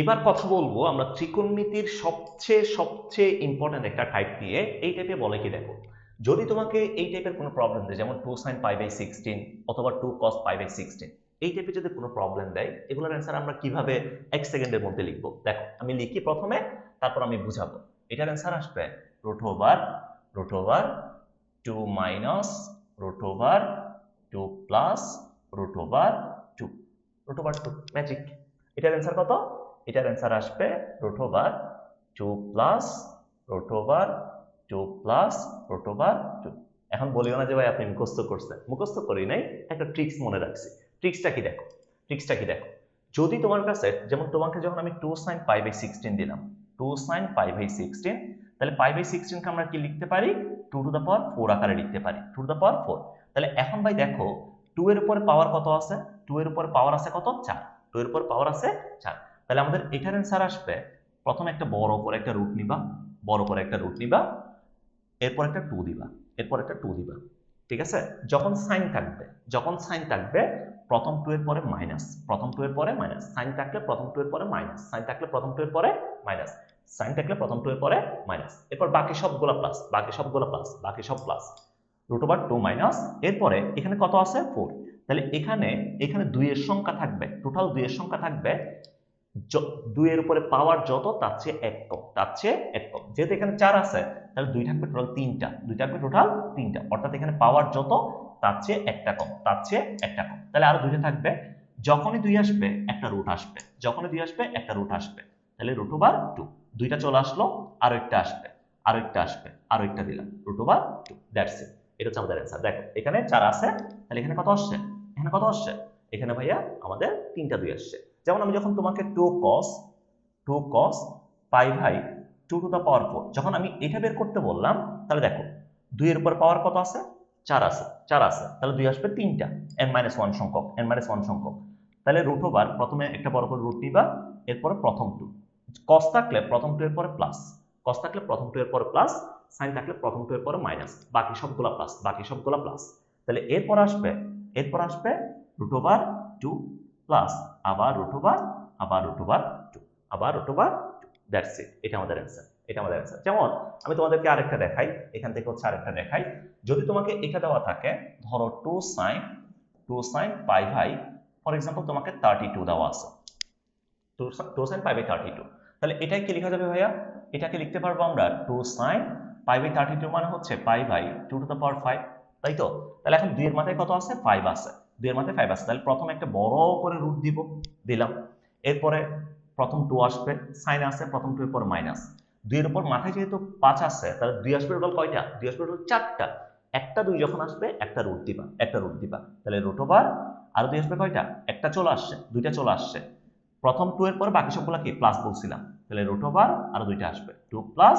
এবার কথা বলব আমরা ত্রিকোণমিতির সবচেয়ে সবচেয়ে ইম্পর্ট্যান্ট একটা টাইপ নিয়ে। এই টাইপে বলে কি দেখো? যদি তোমাকে এই টাইপের কোনো প্রবলেম দেয়, যেমন two sine pi by sixteen অথবা two cos pi by sixteen এই টাইপের যদি কোনো প্রবলেম দেয়, এগুলোর অ্যান্সার আমরা কীভাবে এক সেকেন্ডের মধ্যে লিখব? দেখো, আমি লিখি প্রথমে, তারপর আমি বুঝাবো। এটার অ্যান্সার আসবে root over root over two minus root over two plus root over two root over two magic এটার অ্যান্সার কত? এটার অ্যান্সার আসবে root two plus root over two plus root over two এখন বলিও না যে ভাই আপনি মুখস্থ করছেন। মুখস্থ করি নাই, একটা ট্রিক্স মনে রাখছি। ট্রিক্সটা কি দেখো? ট্রিক্সটা কি দেখো? যদি তোমার কাছে, যেমন তোমাকে যখন আমি two sine pi by sixteen দিলাম two sine pi by sixteen তাহলে পাই বাই সিক্সটিনকে আমরা কি লিখতে পারি? Two to the power four আকারে লিখতে পারি। Two to the power four তাহলে এখন ভাই দেখো টু এর উপরে পাওয়ার কত আছে? টু এর উপরে পাওয়ার আছে কত? চার। টু এর উপর পাওয়ার আছে চার। তাহলে আমাদের এটার অ্যান্সার আসবে, প্রথমে একটা বড় করে একটা রুট নিবা, বড় করে একটা রুট নিবা, এরপর একটা টু দিবা, এরপর একটা টু দিবা, ঠিক আছে? যখন সাইন থাকবে, যখন সাইন থাকবে, প্রথম টু এর পরে মাইনাস প্রথম টু এর পরে মাইনাস সাইন থাকলে প্রথম টু এর পরে মাইনাস সাইন থাকলে প্রথম টু এর পরে মাইনাস সাইন থাকলে প্রথম টু এর পরে মাইনাস এরপর বাকি সবগুলো প্লাস বাকি সবগুলো প্লাস বাকি সব plus root over two minus এরপরে এখানে কত আছে? ফোর তাহলে এখানে এখানে দুইয়ের সংখ্যা থাকবে টোটাল দুইয়ের সংখ্যা থাকবে দুইয়ের উপরে পাওয়ার যত, তার চেয়ে এক কম, তার চেয়ে এক কম। যেহেতু এখানে চার আছে, তাহলে দুই থাকবে টোটাল তিনটা দুই থাকবে টোটাল তিনটা। অর্থাৎ এখানে পাওয়ার যত, তার চেয়ে একটা কম, তার চেয়ে একটা কম। তাহলে আরও দুইটা থাকবে। যখনই দুই আসবে, একটা রুট আসবে। যখনই দুই আসবে, একটা রুট আসবে। তাহলে রুট ওভার টু দুইটা চলে আসলো, আরও একটা আসবে, আরও একটা আসবে, আরও একটা দিলাম। Root over two that's it এটা হচ্ছে আমাদের অ্যান্সার দেখো, এখানে চার আছে, তাহলে এখানে কত আসছে? এখানে কত আসছে? এখানে ভাইয়া আমাদের তিনটা দুই আসছে। যেমন আমি যখন তোমাকে two cos two cos pi by two to the power four যখন আমি এটা বের করতে বললাম, তাহলে দেখো দুইয়ের উপর পাওয়ার কত আছে? চার আছে চার আছে, তাহলে দুই আসবে তিনটা এন মাইনাস ওয়ান সংখ্যক এন মাইনাস ওয়ান সংখ্যক। তাহলে রুট ওভার প্রথমে একটা বড় করে রুট নিবা, এরপরে প্রথম টু কস থাকলে প্রথম টু এর পরে প্লাস কস থাকলে প্রথম টু এর পরে প্লাস সাইন থাকলে প্রথম টু এর পরে মাইনাস বাকি সবগুলা প্লাস বাকি সবগুলা প্লাস তাহলে এরপর আসবে এরপর আসবে রুট ওভার টু প্লাস আবার রুট ওভার আবার রুট ওভার টু আবার root over two that's it এটা আমাদের অ্যান্সার এটা আমাদের অ্যান্সার যেমন, আমি তোমাদেরকে আরেকটা দেখাই, এখান থেকে হচ্ছে আরেকটা দেখাই, যদি তোমাকে এটা দেওয়া থাকে, ধরো two sine two sine pi ভাই ফর এক্সাম্পল তোমাকে থার্টি টু দেওয়া আছে। Two sine pi by thirty two তাহলে এটাই কি লেখা যাবে ভাইয়া? এটাকে লিখতে পারব আমরা two sine pi by thirty two মানে হচ্ছে pi by two two to power five তাই তো? তাহলে এখন দুইয়ের মাথায় কত আছে? ফাইভ আছে। দুইয়ের মাথায় ফাইভ আছে। তাহলে প্রথম একটা বড় করে রুট দিব, দিলাম। এরপরে প্রথম টু আসবে সাইন আছে, প্রথম টু এর পর মাইনাস দুইয়ের উপর মাথায় যেহেতু পাঁচ আছে, তাহলে দুই আসবে টোটাল কয়টা? দুই আসবে টোটাল চারটা। একটা দুই যখন আসবে, একটা রুট দিবা, একটা রুট দিবা। তাহলে রুট ওভার আর দুই আসবে কয়টা? একটা চলে আসছে, দুইটা চলে আসছে। প্রথম টু এর পরে বাকি সবগুলো কি? প্লাস বলছিলাম। তাহলে রুট ওভার আরও দুইটা আসবে। Two plus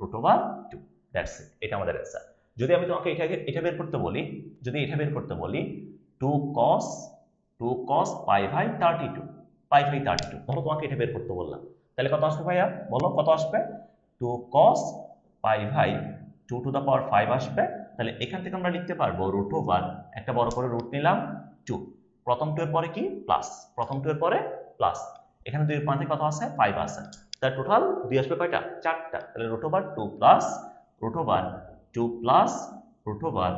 root over two that's it এটা আমাদের অ্যান্সার যদি আমি তোমাকে এটাকে এটা বের করতে বলি, যদি এটা বের করতে বলি two cos two cos pi ভাই থার্টি টু পাই ভাই থার্টি টু ধরো তোমাকে এটা বের করতে বললাম। তাহলে কত আসবে ভাইয়া? বলো, কত আসবে? টু কস পাই ভাই two to the power five আসবে। তাহলে এখান থেকে আমরা লিখতে পারব রুট ওভার একটা বড় করে রুট নিলাম টু প্রথম টু এর পরে কি? প্লাস প্রথম টু এর পরে প্লাস এখানে দুই পাঁচে কত আছে? ফাইভ আছে। তাহলে টোটাল দুই আসবে কয়টা? চারটা। তাহলে root over two plus root over two plus root over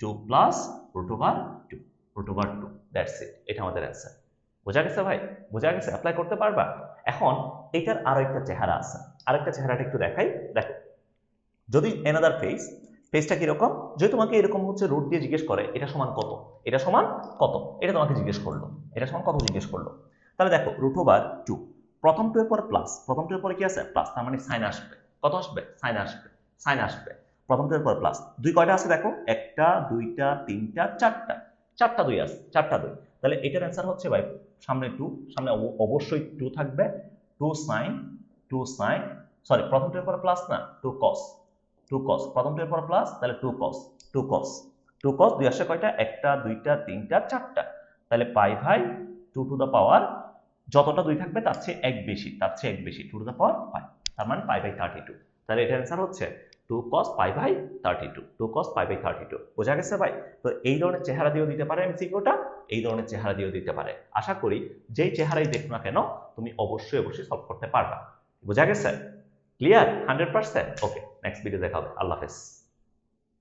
two plus root over root over two that's it এটা আমাদের অ্যান্সার বোঝা গেছে ভাই? বোঝা গেছে? অ্যাপ্লাই করতে পারবা? এখন এটার আরও একটা চেহারা আছে। আরেকটা চেহারাটা একটু দেখাই। দেখো, যদি এনাদার ফেস ফেসটা কীরকম? যদি তোমাকে এরকম হচ্ছে রুট দিয়ে জিজ্ঞেস করে, এটা সমান কত? এটা সমান কত? এটা তোমাকে জিজ্ঞেস করল। এটা সমান কত জিজ্ঞেস করল? তাহলে দেখো রুট ওভার টু প্রথম টু এর পরে প্লাস প্রথম টু এর পরে কি আছে? প্লাস তার মানে সাইন আসবে। কত আসবে? সাইন আসবে। সাইন আসবে। প্রথম টু এর পরে প্লাস দুই কয়টা আছে দেখো? একটা, দুইটা, তিনটা, চারটা। চারটা দুই আছে, চারটা দুই। তাহলে এটার অ্যান্সার হচ্ছে ভাই, সামনে টু সামনে অব- অবশ্যই টু থাকবে। Two sine two sine sorry প্রথম টু এর পরে প্লাস না টু কস টু কস প্রথম টু এর পরে প্লাস তাহলে two cos two cos two cos দুই আসে কয়টা? একটা, দুইটা, তিনটা, চারটা। তাহলে পাই ভাই টু টু দ্য পাওয়ার যতটা দুই থাকবে তার চেয়ে এক বেশি, তার চেয়ে এক বেশি two to the power five তার মানে পাই বাই থার্টি টু তাহলে এটার অ্যান্সার হচ্ছে two cos pi by thirty two two cos pi by thirty two বোঝা গেছে ভাই? তো এই ধরনের চেহারা দিয়েও দিতে পারে এমসিকিউটা এই ধরনের চেহারা দিয়েও দিতে পারে। আশা করি যেই চেহারাই দেখো না কেন, তুমি অবশ্যই অবশ্যই সলভ করতে পারবা। বোঝা গেছে? Clear hundred percent okay next video দেখা হবে। আল্লাহ হাফেজ।